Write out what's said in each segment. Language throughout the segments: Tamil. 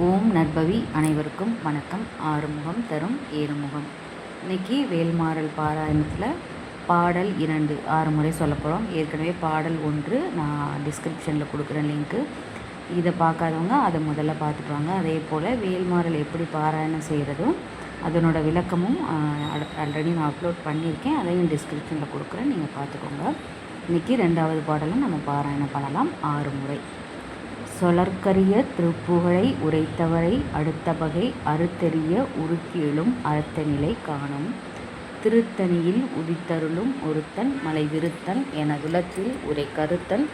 ஓம் நற்பவி அனைவருக்கும் வணக்கம். ஆறுமுகம் தரும் ஏறுமுகம். இன்றைக்கி வேல்மாறல் பாராயணத்தில் பாடல் இரண்டு ஆறு முறை சொல்ல போகிறோம் ஏற்கனவே பாடல் ஒன்று நான் டிஸ்கிரிப்ஷனில் கொடுக்குறேன் லிங்க்கு இதை பார்க்காதவங்க அதை முதல்ல பார்த்துக்குவாங்க அதே போல் வேல்மாறல் எப்படி பாராயணம் செய்கிறதும் அதனோட விளக்கமும் ஆல்ரெடி நான் அப்லோட் பண்ணியிருக்கேன். அதையும் டிஸ்கிரிப்ஷனில் கொடுக்குறேன். நீங்கள் பார்த்துக்கோங்க. இன்றைக்கி ரெண்டாவது பாடலும் நம்ம பாராயணம் பண்ணலாம். ஆறு முறை. சொலற்கரிய திருப்புகழை உரைத்தவரை அடுத்த வகை அறுத்தெறிய உருக்கியலும் அறுத்த நிலை காணும். திருத்தணியில் உதித்தருளும் ஒருத்தன் மலை விருத்தன் எனதுலத்தில் உரை கருத்தன்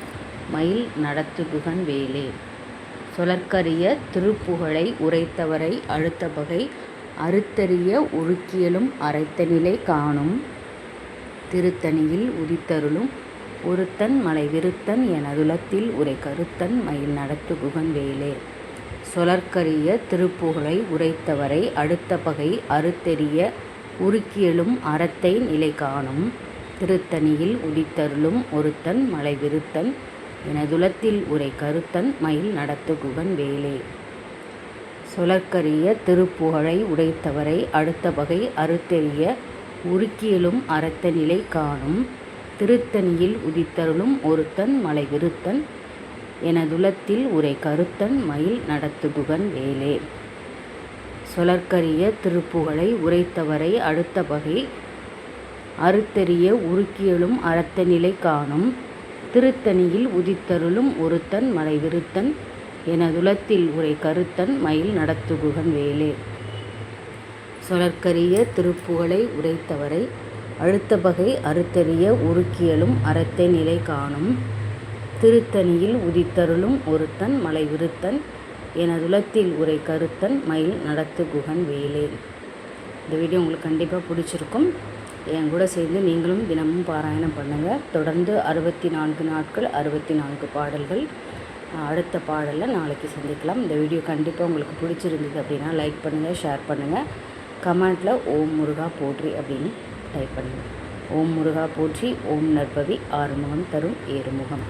மயில் நடத்துகுகன் வேலே. சொலற்கரிய திருப்புகழை உரைத்தவரை அடுத்த வகை அறுத்தறிய உருக்கியலும் அரைத்த நிலை காணும். திருத்தணியில் உதித்தருளும் ஒருத்தன் மலை விருத்தன் எனதுலத்தில் உரை கருத்தன் மயில் நடத்து குகன் வேலே சொலற்கரிய திருப்புகழை உரைத்தவரை அடுத்த பகை அறுத்தெறிய உருக்கியலும் அறத்தை நிலை காணும் திருத்தணியில் உதித்தருளும் ஒருத்தன் மலை விருத்தன் எனதுலத்தில் உரை கருத்தன் மயில் நடத்து குகன் வேலே சொலற்கரிய திருப்புகழை உடைத்தவரை அடுத்த பகை அறுத்தெறிய உருக்கியலும் அறத்த நிலை காணும் திருத்தணியில் உதித்தருளும் ஒருத்தன் மலை விருத்தன் எனதுலத்தில் உரை கருத்தன் மயில் நடத்துகுகன் வேலே. சொலற்கரிய திருப்புகழை உரைத்தவரை அடுத்த பகை அறுத்தெறிய உருக்கியலும் அறத்த நிலை காணும் திருத்தணியில் உதித்தருளும் ஒருத்தன் மலை விருத்தன் எனதுலத்தில் உரை கருத்தன் மயில் நடத்துகுகன் வேலே. சொலற்கரிய திருப்புகழை உரைத்தவரை அடுத்த பகை அறுத்தறிய உருக்கியலும் அறத்தை நிலை காணும். திருத்தணியில் உதித்தருளும் ஒருத்தன் மலை விருத்தன் எனதுலத்தில் உரை கருத்தன் மயில் நடத்து குகன் வேலே. இந்த வீடியோ உங்களுக்கு கண்டிப்பாக பிடிச்சிருக்கும். என் கூட சேர்ந்து நீங்களும் தினமும் பாராயணம் பண்ணுங்கள் தொடர்ந்து அறுபத்தி நான்கு நாட்கள் அறுபத்தி நான்கு பாடல்கள். அடுத்த பாடலில் நாளைக்கு சந்திக்கலாம். இந்த வீடியோ கண்டிப்பாக உங்களுக்கு பிடிச்சிருந்தது அப்படின்னா லைக் பண்ணுங்கள் ஷேர் பண்ணுங்கள் கமெண்ட்டில் ஓம் முருகா போற்றி அப்படின்னு டைப் பண்ணுங்கள் ஓம் முருகா போற்றி ஓம் நற்பவி ஆறுமுகம் தரும் ஏறுமுகம்.